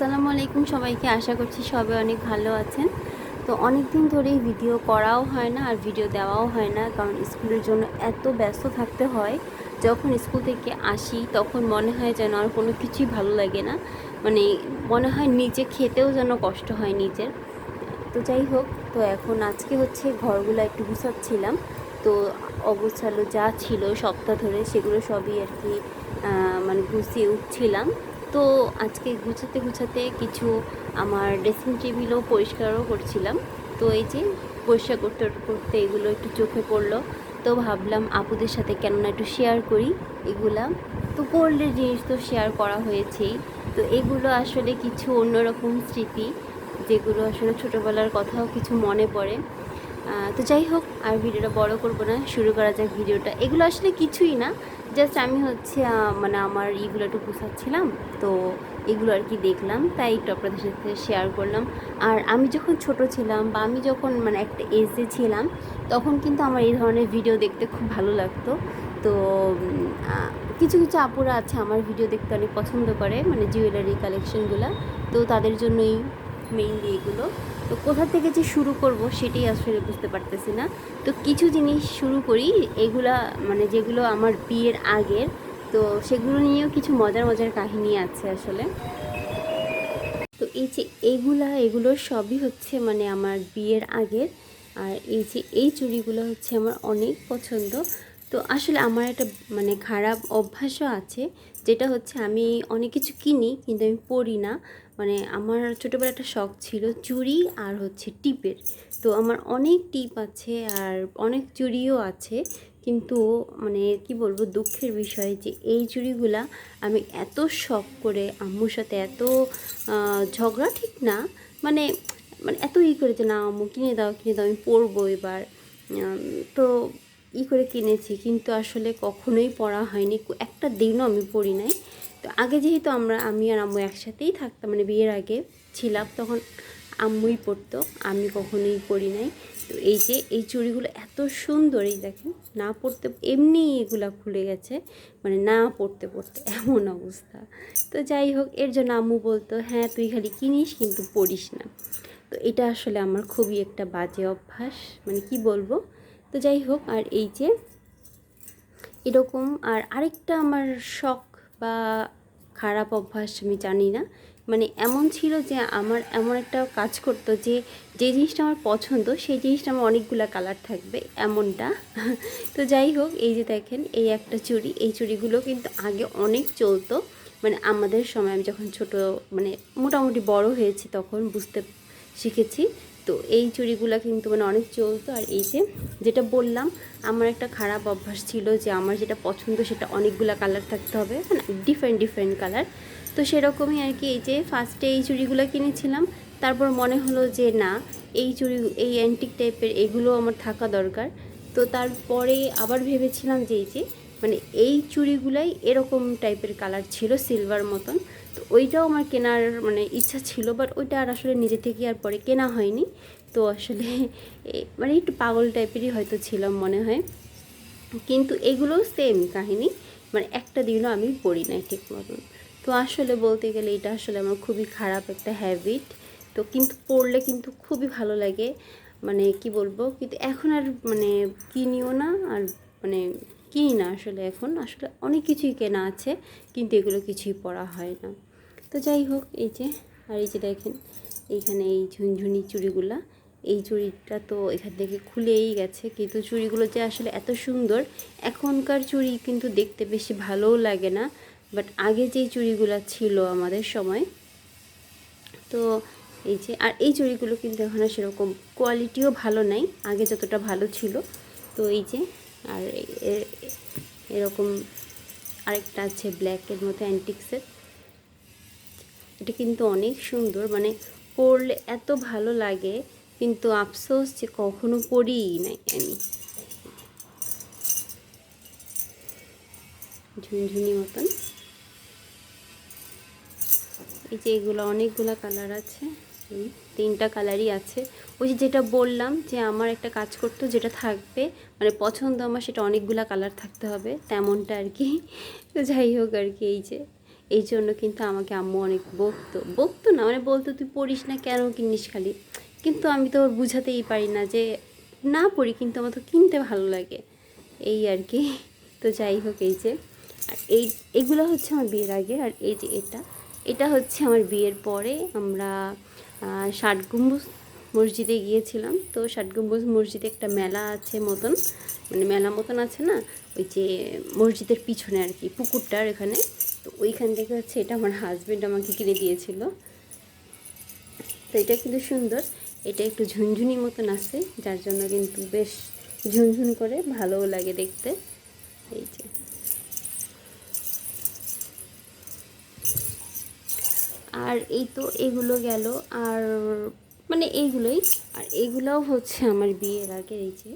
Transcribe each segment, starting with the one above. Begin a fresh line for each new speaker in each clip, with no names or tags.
আসসালামু আলাইকুম সবাইকে, আশা করছি সবাই অনেক ভালো আছেন। তো অনেক দিন ধরেই ভিডিও করাও হয় না আর ভিডিও দেওয়াও হয় না, কারণ স্কুলের জন্য এত ব্যস্ত থাকতে হয়। যখন স্কুল থেকে আসি, তখন মনে হয় যেন আর কোনো কিছুই ভালো লাগে না। মানে মনে হয় নিজে খেতেও যেন কষ্ট হয় নিজের। তো যাই হোক, তো এখন আজকে হচ্ছে ঘরগুলো একটু গুছাচ্ছিলাম। তো অগোছালো যা ছিল সপ্তাহ ধরে সেগুলো সবই আর কি মানে গুছিয়ে উঠছিলাম। তো আজকে গুছাতে গুছাতে কিছু আমার ড্রেসিং টেবিলও পরিষ্কারও করছিলাম। তো এই যে পরিষ্কার করতে করতে এগুলো একটু চোখে পড়ল। তো ভাবলাম আপুদের সাথে কেন না একটু শেয়ার করি এগুলা। তো করলে জিনিস তো শেয়ার করা হয়েছেই। তো এগুলো আসলে কিছু অন্যরকম স্মৃতি, যেগুলো আসলে ছোটোবেলার কথাও কিছু মনে পড়ে। তো যাই হোক, আর ভিডিওটা বড় করব না, শুরু করা যাক ভিডিওটা। এগুলো আসলে কিছুই না জাস্ট আমি হচ্ছে মানে আমার ইগুলো একটু গুছাচ্ছিলাম, তো এগুলো আর কি দেখলাম, তাই একটু আপনাদের সাথে শেয়ার করলাম। আর আমি যখন ছোট ছিলাম বা আমি যখন মানে একটা এজে ছিলাম, তখন কিন্তু আমার এই ধরনের ভিডিও দেখতে খুব ভালো লাগতো। তো কিছু কিছু আপুরা আছে, আমার ভিডিও দেখতে অনেক পছন্দ করে মানে জুয়েলারি কালেকশনগুলো তো তাদের জন্যই মেইনলি এগুলো। তো কোথা থেকে যে শুরু করব সেটাই আসলে বুঝতে পারতেছি না। তো কিছু জিনিস শুরু করি, এগুলা মানে যেগুলো আমার বিয়ের আগের, তো সেগুলো নিয়েও কিছু মজার মজার কাহিনী আছে আসলে। তো এই যে এইগুলা এগুলো সবই হচ্ছে মানে আমার বিয়ের আগের, আর এই যে এই চুড়িগুলো হচ্ছে আমার অনেক পছন্দ। তো আসলে আমার একটা মানে খারাপ অভ্যাসও আছে, যেটা হচ্ছে আমি অনেক কিছু কিনি কিন্তু আমি পরি না। মানে আমার ছোটোবেলা একটা শখ ছিল চুড়ি আর হচ্ছে টিপের। তো আমার অনেক টিপ আছে আর অনেক চুড়িও আছে। কিন্তু মানে কি বলব, দুঃখের বিষয় যে এই চুড়িগুলা আমি এত শখ করে আম্মুর সাথে এত ঝগড়া ঠিক না মানে মানে এত ই করে যে, না আম্মু, কিনে দাও কিনে দাও, আমি পরবো এবার। তো ই করে কিনেছি, কিন্তু আসলে কখনোই পড়া হয়নি। একটা দিনও আমি পড়ি নাই। তো আগে যেহেতু আমরা, আমি আর আম্মু একসাথেই থাকতাম মানে বিয়ের আগে ছিলাম, তখন আম্মুই পরতো, আমি কখনোই পরি নাই। তো এই যে, এই চুড়িগুলো এত সুন্দর, এই দেখেন, না পড়তে এমনি এগুলা খুলে গেছে মানে না পড়তে পড়তে এমন অবস্থা। তো যাই হোক, এর জন্য আম্মু বলতো হ্যাঁ তুই খালি কিনিস, কিন্তু পড়িস না। তো এটা আসলে আমার খুবই একটা বাজে অভ্যাস মানে কি বলব? তো যাই হোক, আর এই যে এরকম আর আরেকটা আমার শখ বা খারাপ অভ্যাস আমি জানি না। মানে এমন ছিল যে আমার এমন একটা কাজ করতো যে যে জিনিসটা আমার পছন্দ, সেই জিনিসটা আমার অনেকগুলো কালার থাকবে, এমনটা। তো যাই হোক, এই যে দেখেন, এই একটা চুড়ি, এই চুড়িগুলো কিন্তু আগে অনেক চলতো। মানে আমাদের সময় আমি যখন ছোট মানে মোটামুটি বড় হয়েছি তখন বুঝতে শিখেছি। তো এই চুড়িগুলো কিন্তু মানে অনেক চলতো। আর এই যে যেটা বললাম, আমার একটা খারাপ অভ্যাস ছিল যে আমার যেটা পছন্দ সেটা অনেকগুলো কালার থাকতে হবে মানে ডিফারেন্ট ডিফারেন্ট কালার। তো সেরকমই আর কি এই যে ফার্স্টে এই চুড়িগুলো কিনেছিলাম, তারপর মনে হলো যে না, এই চুড়ি, এই অ্যান্টিক টাইপের এগুলো আমার থাকা দরকার। তো তারপরে আবার ভেবেছিলাম যে এই যে মানে এই চুড়িগুলাই এরকম টাইপের কালার ছিল সিলভার মতন। তো ওইটাও আমার কেনার মানে ইচ্ছা ছিল বাট ওইটা আর আসলে নিজে থেকে আর পরে কেনা হয়নি। তো আসলে মানে একটু পাগল টাইপেরই হয়তো ছিলাম মনে হয়। কিন্তু এগুলো সেম কাহিনী মানে একটা দিনও আমি পড়ি নাই ঠিক মতন তো আসলে বলতে গেলে এটা আসলে আমার খুবই খারাপ একটা হ্যাবিট তো কিন্তু পড়লে কিন্তু খুবই ভালো লাগে। মানে কি বলব, কিন্তু এখন আর মানে কিনিও না, আর মানে কিনি না আসলে এখন? আসলে অনেক কিছুই কেনা আছে, কিন্তু এগুলো কিছুই পড়া হয় না। তো যাই হোক, এই যে, আর এই যে দেখেন, এইখানে এই ঝুনঝুনি চুড়িগুলা, এই চুড়িটা তো এখান থেকে খুলেই গেছে, কিন্তু চুড়িগুলো যে আসলে এত সুন্দর, এখনকার চুড়ি কিন্তু দেখতে বেশি ভালোও লাগে না, বাট আগে যেই চুড়িগুলো ছিল আমাদের সময়, তো এই যে, আর এই চুড়িগুলো কিন্তু এখন আর সেরকম কোয়ালিটিও ভালো নাই, আগে যতটা ভালো ছিল, তো এই যে আর এরকম আরেকটা আছে ব্ল্যাকের মতো অ্যান্টিক্সের এটা কিন্তু অনেক সুন্দর মানে পরলে এত ভালো লাগে, কিন্তু আফসোস যে কখনো পরিই নাই আমি। ঝুনঝুনি মতন। এই যে এগুলো অনেকগুলো কালার আছে। তিনটা কালারই আছে। ওই যে যেটা বললাম যে আমার একটা কাজ করতো যেটা থাকবে মানে পছন্দ আমার সেটা অনেকগুলা কালার থাকতে হবে, তেমনটা আর কি। তো যাই হোক আর কি, এই যে, এই জন্য কিন্তু আমাকে আম্মু অনেক বকতো। বকতো না মানে বলতো, তুই পড়িস না কেন কিনিস খালি? কিন্তু আমি তো ওর বুঝাতেই পারি না যে, না পড়ি, কিন্তু আমার তো কিনতে ভালো লাগে। এই আর কি। তো যাই হোক, এই যে, আর এই, এগুলো হচ্ছে আমার বিয়ের আগে, আর এই যে এটা এটা হচ্ছে আমার বিয়ের পরে আমরা ষাট গম্বুজ মসজিদে গিয়েছিলাম। তো ষাট গম্বুজ মসজিদে একটা মেলা আছে মতন মানে মেলা মতন আছে না, ওই যে মসজিদের পিছনে আর কি, পুকুরটার এখানে তো ওইখান থেকে হচ্ছে এটা আমার হাজব্যান্ড আমাকে কিনে দিয়েছিল। তো এটা কিন্তু সুন্দর, এটা একটু ঝুনঝুনি মতন আছে, যার জন্য কিন্তু বেশ ঝুনঝুন করে ভালোও লাগে দেখতে। এই যে। আর এই তো এগুলো গেল, আর মানে এইগুলোই। আর এগুলোও হচ্ছে আমার বিয়ের আগে এই যে,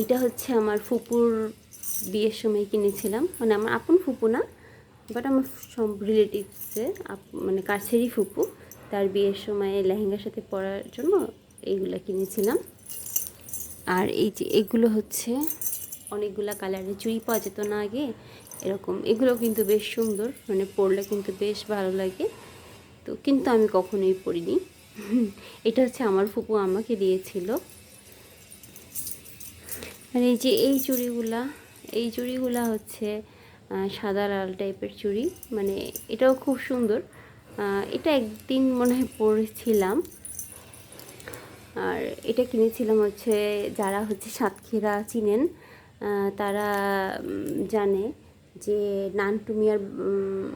এইটা হচ্ছে আমার ফুপুর বিয়ের সময় কিনেছিলাম। মানে আমার আপন ফুপু না বাট আমার সব রিলেটিভসের মানে কাছেরই ফুপু। তার বিয়ের সময় লেহেঙ্গার সাথে পরার জন্য এইগুলো কিনেছিলাম। আর এই যে এগুলো হচ্ছে অনেকগুলো কালারের চুড়ি পাওয়া যেত না আগে, এরকম। এগুলো কিন্তু বেশ সুন্দর মানে পরলে কিন্তু বেশ ভালো লাগে। তো কিন্তু আমি কখনোই পরিনি এটা হচ্ছে আমার ফুপু আমাকে দিয়েছিল। আর এই যে এই চুড়িগুলা এই চুড়িগুলা হচ্ছে সাদা লাল টাইপের চুড়ি। মানে এটাও খুব সুন্দর। এটা একদিন মনে হয় পরেছিলাম আর এটা কিনেছিলাম হচ্ছে যারা হচ্ছে সাতক্ষীরা চিনেন তারা জানে যে নান্টু মিয়ার উম,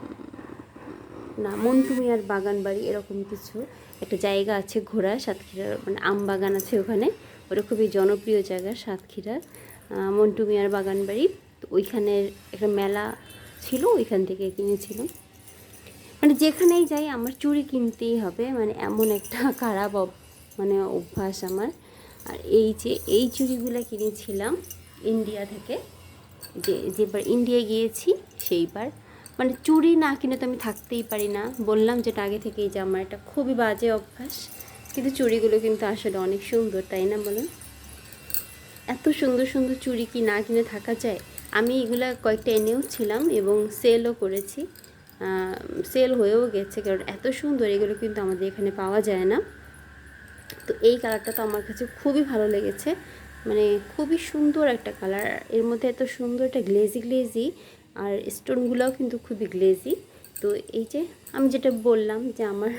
না মন্টু মিয়ার বাগান বাড়ি এরকম কিছু। একটা জায়গা আছে ঘোরা সাতক্ষীরার মানে আম বাগান আছে ওখানে। ওটা খুবই জনপ্রিয় জায়গা সাতক্ষীরার আহ, মন্টু মিয়ার বাগান বাড়ি তো ওইখানের একটা মেলা ছিল ওইখান থেকে কিনেছিলাম। মানে যেখানেই যাই আমার চুড়ি কিনতেই হবে। মানে এমন একটা খারাপ মানে অভ্যাস আমার। আর এই যে এই চুড়িগুলো কিনেছিলাম ইন্ডিয়া থেকে। যে যেবার ইন্ডিয়া গিয়েছি সেইবার। মানে চুড়ি না কিনে তো আমি থাকতেই পারি না। বললাম যেটা আগে থেকেই যে আমার এটা খুবই বাজে অভ্যাস। কিন্তু চুড়িগুলো কিন্তু আসলে অনেক সুন্দর, তাই না বলুন? এত সুন্দর সুন্দর চুড়ি কি না কিনে থাকা যায়? আমি এগুলো কয়েকটা এনেও ছিলাম এবং সেলও করেছি। সেল হয়েও গেছে, কারণ এত সুন্দর এগুলো কিন্তু আমাদের এখানে পাওয়া যায় না। তো এই কালারটা তো আমার কাছে খুবই ভালো লেগেছে। মানে খুবই সুন্দর একটা কালারের মধ্যে এত সুন্দর একটা গ্লেজি গ্লেজি আর স্টোনগুলোও কিন্তু খুবই গ্লেজি তো এই যে আমি যেটা বললাম যে আমার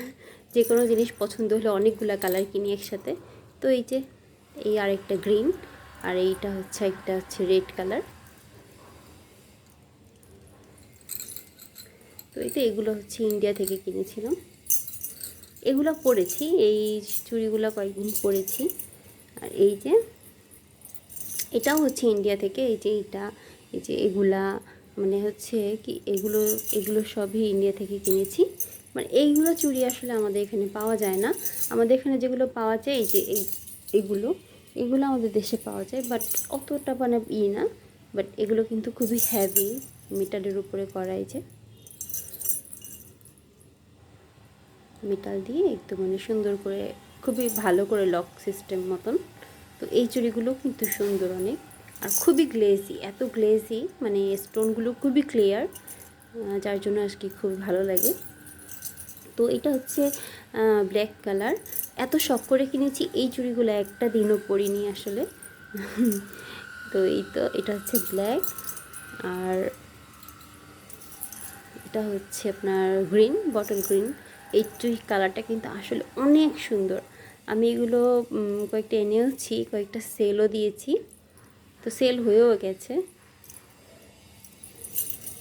যে কোনো জিনিস পছন্দ হলে অনেকগুলা কালার কিনি একসাথে। তো এই যে এই আর একটা গ্রিন আর এইটা হচ্ছে একটা হচ্ছে রেড কালার তো এই তো এগুলো হচ্ছে ইন্ডিয়া থেকে কিনেছিলাম। এগুলো পরেছি, এই চুড়িগুলো কয়েকদিন পরেছি। আর এই যে এটাও হচ্ছে ইন্ডিয়া থেকে, এই যে এটা এই যে এগুলা মানে হচ্ছে কি এগুলো এগুলো সবই ইন্ডিয়া থেকে কিনেছি। মানে এইগুলো চুড়ি আসলে আমাদের এখানে পাওয়া যায় না। আমাদের এখানে যেগুলো পাওয়া যায়, এই যে এই, এগুলো এগুলো আমাদের দেশে পাওয়া যায় বাট অতটা মানে ই না। বাট এগুলো কিন্তু খুবই হ্যাভি মেটালের উপরে করা এই যে। মেটাল দিয়ে একদম মানে সুন্দর করে, খুবই ভালো করে লক সিস্টেম মতন। তো এই চুড়িগুলো কিন্তু সুন্দর অনেক। আর খুবই গ্লেজি এত গ্লেজি মানে স্টোনগুলো খুবই ক্লিয়ার যার জন্য আজকে খুব ভালো লাগে। তো এটা হচ্ছে ব্ল্যাক কালার এত শখ করে কিনেছি, এই চুড়িগুলো একটা দিনও পরিনি আসলে। তো এই তো, এটা হচ্ছে ব্ল্যাক আর এটা হচ্ছে আপনার গ্রিন বটল গ্রিন এই চুই কালারটা কিন্তু আসলে অনেক সুন্দর। আমি এগুলো কয়েকটা এনেওছি, কয়েকটা সেলও দিয়েছি। তো সেল হয়েও গেছে।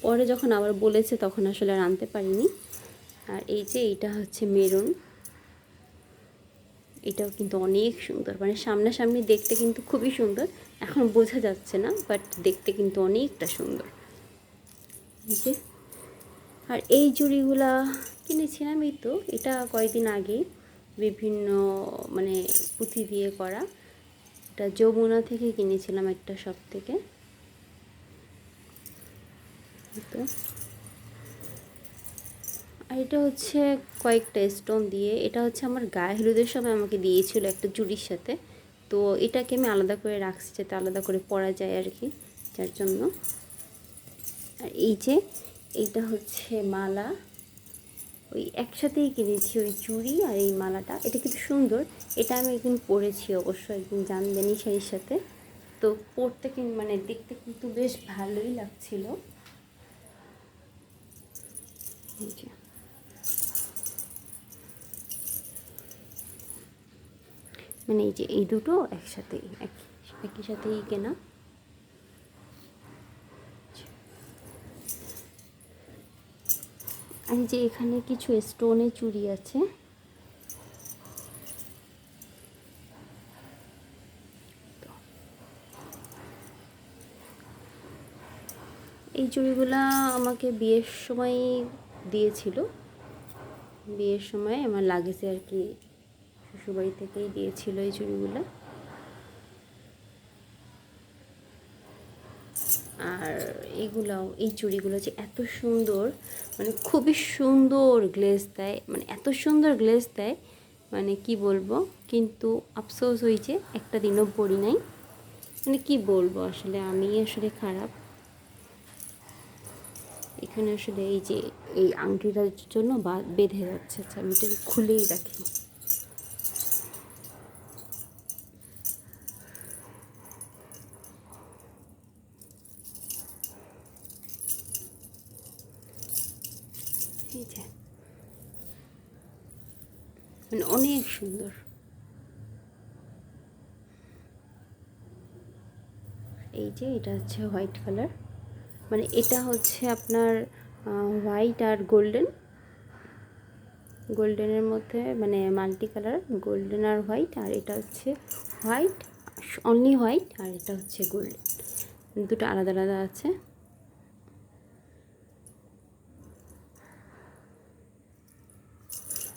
পরে যখন আবার বলেছে তখন আসলে আর আনতে পারিনি। আর এই যে এইটা হচ্ছে মেরুন। এটাও কিন্তু অনেক সুন্দর। মানে সামনাসামনি দেখতে কিন্তু খুবই সুন্দর। এখন বোঝা যাচ্ছে না বাট দেখতে কিন্তু অনেকটা সুন্দর। এই যে। আর এই জুড়িগুলা কিনেছিলাম এই তো। এটা কয়েকদিন আগে বিভিন্ন মানে পুঁথি দিয়ে করা। এটা যমুনা থেকে কিনেছিলাম একটা শপ থেকে। তো আর এটা হচ্ছে কয়েকটা স্টোন দিয়ে। এটা হচ্ছে আমার গায়ে হলুদের সময় আমাকে দিয়েছিল একটা চুড়ির সাথে। তো এটাকে আমি আলাদা করে রাখছি যাতে আলাদা করে পরা যায় আর কি, যার জন্য। আর এই যে, এইটা হচ্ছে মালা। ওই একসাথেই কিনেছি ওই চুড়ি আর এই মালাটা। এটা কিন্তু সুন্দর। এটা আমি একদিন পরেছি অবশ্য, একদিন জামদানি শাড়ির সাথে। তো পরতে কিন্তু মানে দেখতে কিন্তু বেশ ভালোই লাগছিল। মানে এই যে এই দুটো একসাথেই এক, একই সাথেই কেনা। এই যে এখানে কিছু স্টোনে চুড়ি আছে। এই চুড়িগুলা আমাকে বিয়ের সময় দিয়েছিল। বিয়ের সময় আমার লাগেছে আর কি শ্বশুরবাড়ি থেকেই দিয়েছিল এই চুড়িগুলো আর এগুলাও, এই চুড়িগুলো যে এত সুন্দর মানে খুবই সুন্দর গ্লেজ দেয় মানে এত সুন্দর গ্লেজ দেয় মানে কি বলব, কিন্তু আফসোস হয়েছে একটা দিনও পড়ি নাই। মানে কি বলব, আসলে আমি আসলে খারাপ। এখানে আসলে এই যে এই আংটিটার জন্য বা বেঁধে যাচ্ছে আচ্ছা আমি এটাকে খুলেই রাখি এই যে মানে অনেক সুন্দর। এই যে এটা হচ্ছে হোয়াইট কালার। মানে এটা হচ্ছে আপনার হোয়াইট আর গোল্ডেন। গোল্ডেনের মধ্যে মানে মাল্টি কালার, গোল্ডেন আর হোয়াইট। আর এটা হচ্ছে হোয়াইট, অনলি হোয়াইট, আর এটা হচ্ছে গোল্ডেন। দুটো আলাদা আলাদা আছে।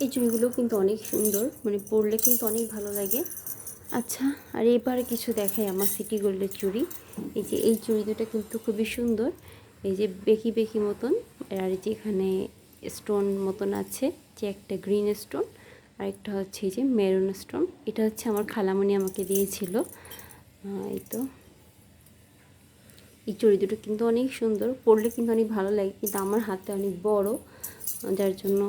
এই চুড়িগুলো কিন্তু অনেক সুন্দর মানে পরলে কিন্তু অনেক ভালো লাগে। আচ্ছা আর এবারে কিছু দেখাই আমার সিটি গোল্ডের চুড়ি। এই যে এই চুড়ি দুটো কিন্তু খুবই সুন্দর। এই যে বেকি বেকি মতন, আর এই যে এখানে স্টোন মতন আছে, যে একটা গ্রিন স্টোন আর একটা হচ্ছে এই যে মেরুন স্টোন। এটা হচ্ছে আমার খালামণি আমাকে দিয়েছিল। এই তো। এই চুড়ি দুটো কিন্তু অনেক সুন্দর। পরলে কিন্তু অনেক ভালো লাগে, কিন্তু আমার হাতে অনেক বড়। যার জন্য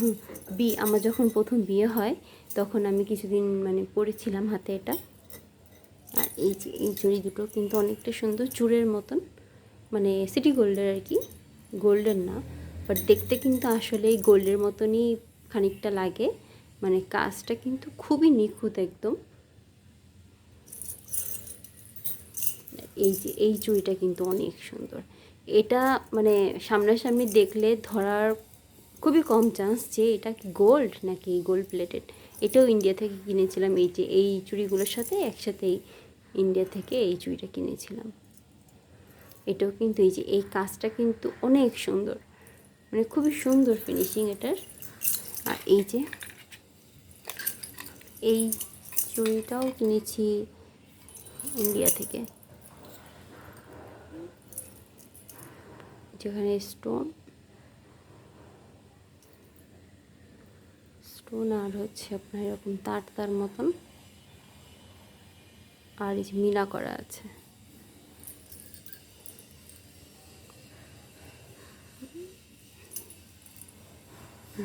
বি আমার যখন প্রথম বিয়ে হয়, তখন আমি কিছুদিন মানে পরেছিলাম হাতে এটা। আর এই যে এই চুড়ি দুটো কিন্তু অনেকটা সুন্দর চূড়ের মতন। মানে সিটি গোল্ডের আর কি। গোল্ডেন না বাট দেখতে কিন্তু আসলে এই গোল্ডের মতনই খানিকটা লাগে। মানে কাজটা কিন্তু খুবই নিখুঁত একদম। এই যে, এই চুড়িটা কিন্তু অনেক সুন্দর। এটা মানে সামনাসামনি দেখলে ধরার খুবই কম চান্স যে এটা গোল্ড নাকি গোল্ড প্লেটেড এটাও ইন্ডিয়া থেকে কিনেছিলাম, এই যে, এই চুড়িগুলোর সাথে একসাথেই ইন্ডিয়া থেকে এই চুড়িটা কিনেছিলাম। এটাও কিন্তু এই যে, এই কাজটা কিন্তু অনেক সুন্দর। মানে খুবই সুন্দর ফিনিশিং এটার। আর এই যে, এই চুড়িটাও কিনেছি ইন্ডিয়া থেকে। যেখানে স্টোন স্টোন আর হচ্ছে আপনার এরকম তার তার মতন আর এই মিনা করা আছে।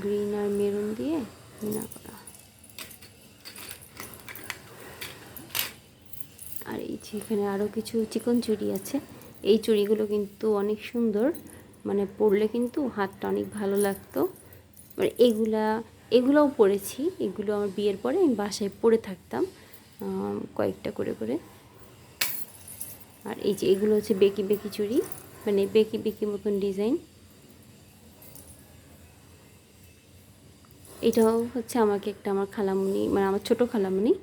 গ্রিন আর মেরুন দিয়ে মিনা করা। আর এই যে এখানে আরও কিছু চিকন চুরি আছে। এই চুড়িগুলো কিন্তু অনেক সুন্দর। মানে পরলে কিন্তু হাতটা অনেক ভালো লাগতো। মানে এগুলা, এগুলোও পরেছি। এগুলো আমার বিয়ের পরে আমি বাসায় পরে থাকতাম কয়েকটা করে করে। আর এই যে এগুলো হচ্ছে বেকি বেকি চুড়ি মানে বেকি বেকি মতন ডিজাইন। এটাও হচ্ছে আমাকে একটা, আমার খালামুনি মানে আমার ছোট খালামুনি,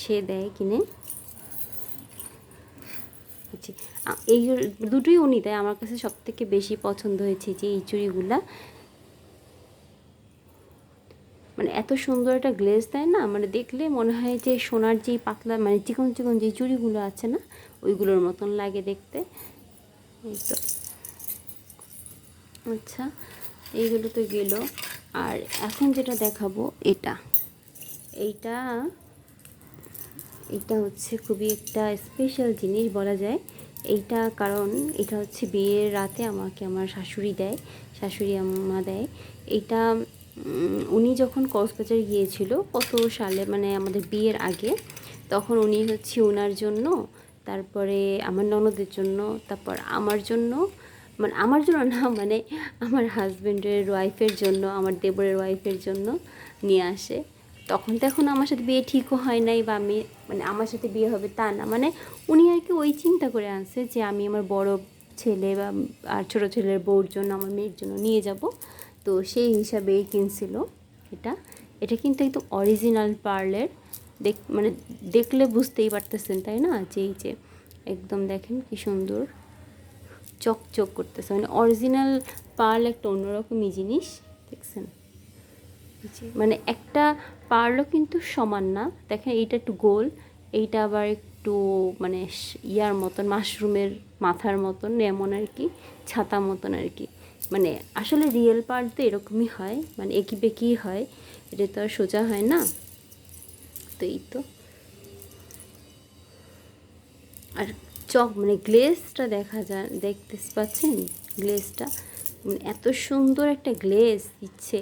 সে দেয় কিনে। আ- এই দুটোই উনি দেয়। আমার কাছে সব থেকে বেশি পছন্দ হয়েছে যে এই চুড়িগুলা। মানে এত সুন্দর একটা গ্লেজ দেয় না? মানে দেখলে মনে হয় যে সোনার যেই পাতলা মানে চিকন চিকন যে চুড়িগুলো আছে না, ওইগুলোর মতন লাগে দেখতে। এই তো। আচ্ছা এইগুলো তো গেল। আর এখন যেটা দেখাবো, এটা। এইটা এটা হচ্ছে খুবই একটা স্পেশাল জিনিস বলা যায়। এইটা কারণ এটা হচ্ছে বিয়ের রাতে আমাকে আমার শাশুড়ি দেয়, শাশুড়ি আম্মা দেয়। এইটা উনি যখন কক্সবাজার গিয়েছিল কত সালে মানে আমাদের বিয়ের আগে, তখন উনি হচ্ছে ওনার জন্য, তারপরে আমার ননদের জন্য, তারপর আমার জন্য মানে আমার জন্য না মানে আমার হাজব্যান্ডের ওয়াইফের জন্য, আমার দেবরের ওয়াইফের জন্য নিয়ে আসে। তখন তো এখন আমার সাথে বিয়ে ঠিকও হয় নাই বা আমি মানে আমার সাথে বিয়ে হবে তা না। মানে উনি আর কি ওই চিন্তা করে আনছে যে আমি আমার বড় ছেলে বা আর ছোটো ছেলের বউর জন্য আমার মেয়ের জন্য নিয়ে যাব। তো সেই হিসাবেই কিনছিল এটা। এটা কিন্তু একদম অরিজিনাল পার্লের। দেখ মানে দেখলে বুঝতেই পারতেছেন, তাই না? যে এই যে একদম দেখেন কি সুন্দর চকচক করতেছে। মানে অরিজিনাল পার্ল একটা অন্যরকমই জিনিস, দেখছেন? মানে একটা পার্লও কিন্তু সমান না। দেখেন এইটা একটু গোল, এইটা আবার একটু মানে ইয়ার মতন, মাশরুমের মাথার মতন এমন আর কি, ছাতা মতন আর কি। মানে আসলে রিয়েল পার্ল তো এরকমই হয় মানে একই বেঁকিই হয়, এটা তো আর সোজা হয় না। তো এই তো। আর চক মানে গ্লেজটা দেখা যায় দেখতে পাচ্ছেন? গ্লেজটা মানে এত সুন্দর একটা গ্লেজ দিচ্ছে।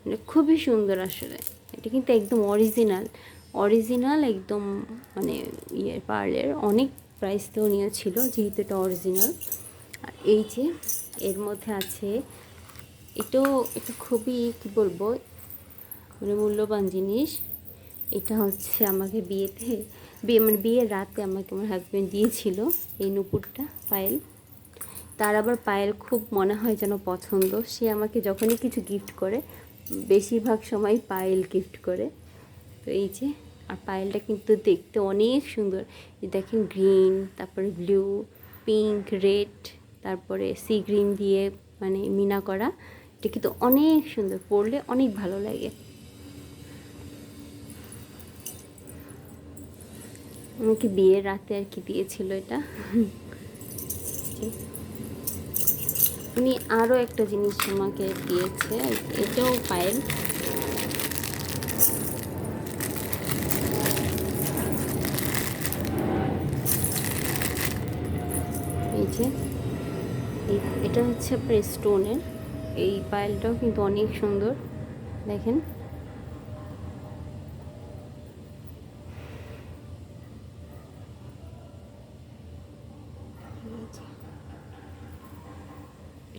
মানে খুবই সুন্দর আসলে। এটা কিন্তু একদম অরিজিনাল অরিজিনাল একদম মানে ইয়ে পার্লের অনেক প্রাইস তো নিয়েছিল, যেহেতু এটা অরিজিনাল আর এই যে এর মধ্যে আছে, এটাও এটা খুবই কী বলব মানে মূল্যবান জিনিস। এটা হচ্ছে আমাকে বিয়েতে, বিয়ে মানে বিয়ের রাতে আমাকে আমার হাজব্যান্ড দিয়েছিল এই নুপুরটা পায়েল। তার আবার পায়েল খুব মনে হয় যেন পছন্দ। সে আমাকে যখনই কিছু গিফট করে বেশিরভাগ সময় পায়েল গিফট করে। তো এই যে, আর পায়েলটা কিন্তু দেখতে অনেক সুন্দর। দেখেন গ্রিন তারপরে ব্লু পিঙ্ক রেড তারপরে সি গ্রিন দিয়ে মানে মিনা করা। এটা কিন্তু অনেক সুন্দর, পরলে অনেক ভালো লাগে। আমাকে বিয়ের রাতে আর কি দিয়েছিল এটা? উনি আরও একটা জিনিস আমাকে দিয়েছে, এটাও পায়েল। এটা হচ্ছে আপনার স্টোনের এই পায়েলটাও কিন্তু অনেক সুন্দর, দেখেন।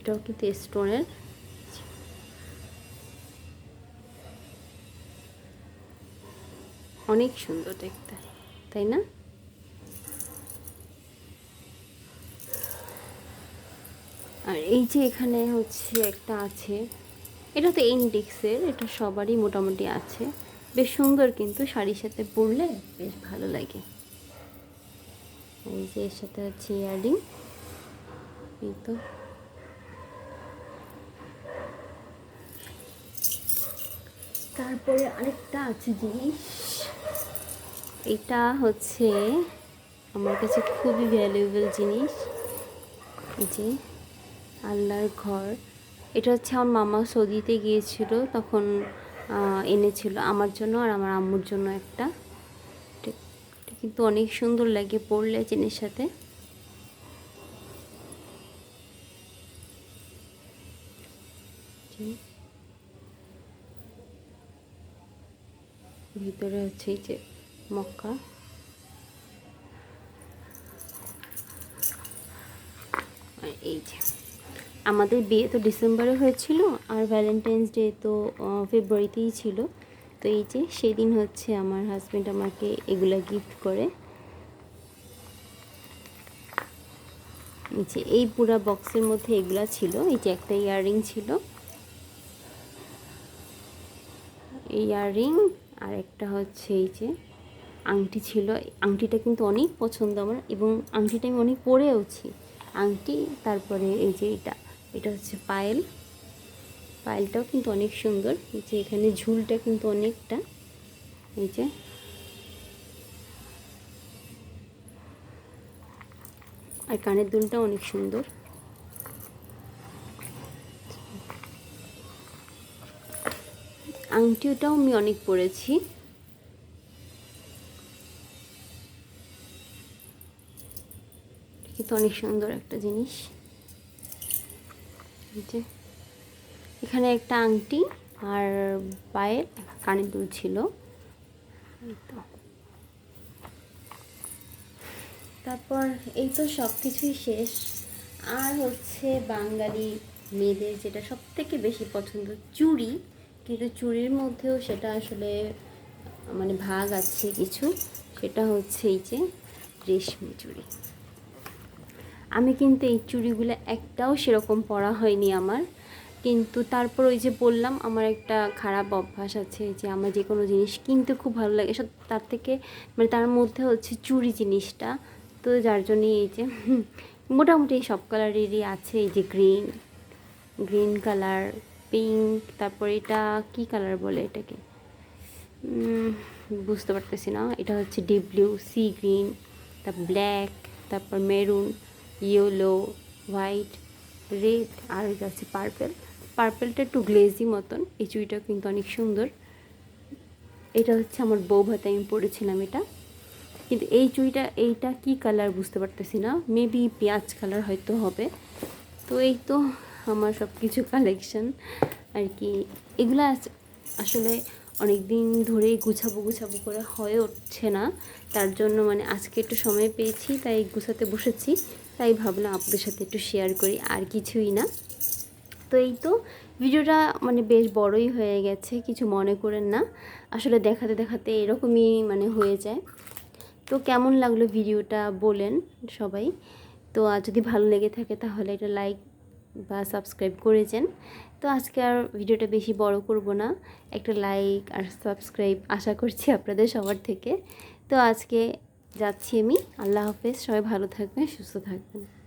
এটাও কিন্তু স্টোনের। অনেক সুন্দর দেখতে, তাই না? আর এই যে এখানে হচ্ছে একটা আছে, এটা তো ইন্ডিক্সের, এটা সবারই মোটামুটি আছে। বেশ সুন্দর কিন্তু শাড়ির সাথে পরলে বেশ ভালো লাগে। এই যে এর সাথে হচ্ছে ইয়ারিং এই তো। তারপরে আরেকটা আছে জিনিস। এটা হচ্ছে আমার কাছে খুবই ভ্যালুয়েবল জিনিস। যে আল্লাহর ঘর। এটা হচ্ছে আমার মামা সৌদিতে গিয়েছিল, তখন এনেছিল আমার জন্য আর আমার আম্মুর জন্য একটা। কিন্তু অনেক সুন্দর লাগে পড়লে জিনিস সাথে। ভিতরে হচ্ছে যে মক্কা। এই যে, আমাদের বিয়ে তো ডিসেম্বরে হয়েছিল আর ভ্যালেন্টাইন্স ডে তো ফেব্রুয়ারিতেই ছিল। তো এই যে সেদিন হচ্ছে আমার হাজব্যান্ড আমাকে এগুলা গিফট করে। যে, এই পুরা বক্সের মধ্যে এগুলা ছিল। এই যে একটা ইয়াররিং ছিল। ইয়াররিং আর একটা হচ্ছে এই যে আংটি ছিল। আংটিটা কিন্তু অনেক পছন্দ আমার এবং আংটিটা আমি অনেক পরেওছি। আংটি, তারপরে এই যে এটা এটা হচ্ছে পায়েল। পায়েলটাও কিন্তু অনেক সুন্দর। এই যে এখানে ঝুলটা কিন্তু অনেকটা। এই যে আর কানের দুলটা অনেক সুন্দর। আংটিটাও আমি অনেক পরেছি। কিন্তু অনেক সুন্দর একটা জিনিস। যে, এখানে একটা আংটি আর পায়ের কানের দুল ছিল। তারপর এই তো সব কিছুই শেষ। আর হচ্ছে বাঙালি মেয়েদের যেটা সব থেকে বেশি পছন্দ, চুড়ি। কিন্তু চুড়ির মধ্যেও সেটা আসলে মানে ভাগ আছে কিছু। সেটা হচ্ছে এই যে রেশমি চুড়ি আমি কিন্তু এই চুড়িগুলো একটাও সেরকম পরা হয়নি আমার। কিন্তু তারপর ওই যে বললাম, আমার একটা খারাপ অভ্যাস আছে যে আমার যে কোনো জিনিস কিনতে খুব ভালো লাগে। সব তার থেকে মানে তার মধ্যে হচ্ছে চুড়ি জিনিসটা। তো যার জন্য এই যে, মোটামুটি সব কালারেরই আছে। এই যে গ্রিন গ্রিন কালার পিঙ্ক তারপর এটা কি কালার বলে এটাকে? বুঝতে পারতেছি না। এটা হচ্ছে ডিপ ব্লু সি গ্রিন তারপর ব্ল্যাক তারপর মেরুন ইয়েলো হোয়াইট রেড আর এটা হচ্ছে পার্পেল পার্পেলটা একটু গ্লেজি মতন, এই চুড়িটা কিন্তু অনেক সুন্দর। এটা হচ্ছে আমার বউ ভাতে আমি পরেছিলাম এটা। কিন্তু এই চুড়িটা, এইটা কি কালার বুঝতে পারতেছি না। মেবি পেঁয়াজ কালার হয়তো হবে। তো এই তো আমার সব কিছু কালেকশন আর কি। এগুলো আস- আসলে অনেক দিন ধরেই গুছাবো গুছাবো করে হয়ে উঠছে না। তার জন্য মানে আজকে একটু সময় পেয়েছি, তাই গুছাতে বসেছি। তাই ভাবলাম আপনাদের সাথে একটু শেয়ার করি, আর কিছুই না। তো এই তো, ভিডিওটা মানে বেশ বড়ই হয়ে গেছে, কিছু মনে করেন না। আসলে দেখাতে দেখাতে এরকমই মানে হয়ে যায়। তো কেমন লাগল ভিডিওটা বলেন সবাই। তো আর যদি ভালো লেগে থাকে তাহলে এটা লাইক বা সাবস্ক্রাইব করেছেন। তো আজকে আর ভিডিওটা বেশি বড় করব না। একটা লাইক আর সাবস্ক্রাইব আশা করছি আপনাদের সবার থেকে। তো আজকে যাচ্ছি আমি। আল্লাহ হাফেজ। সবাই ভালো থাকবেন, সুস্থ থাকবেন।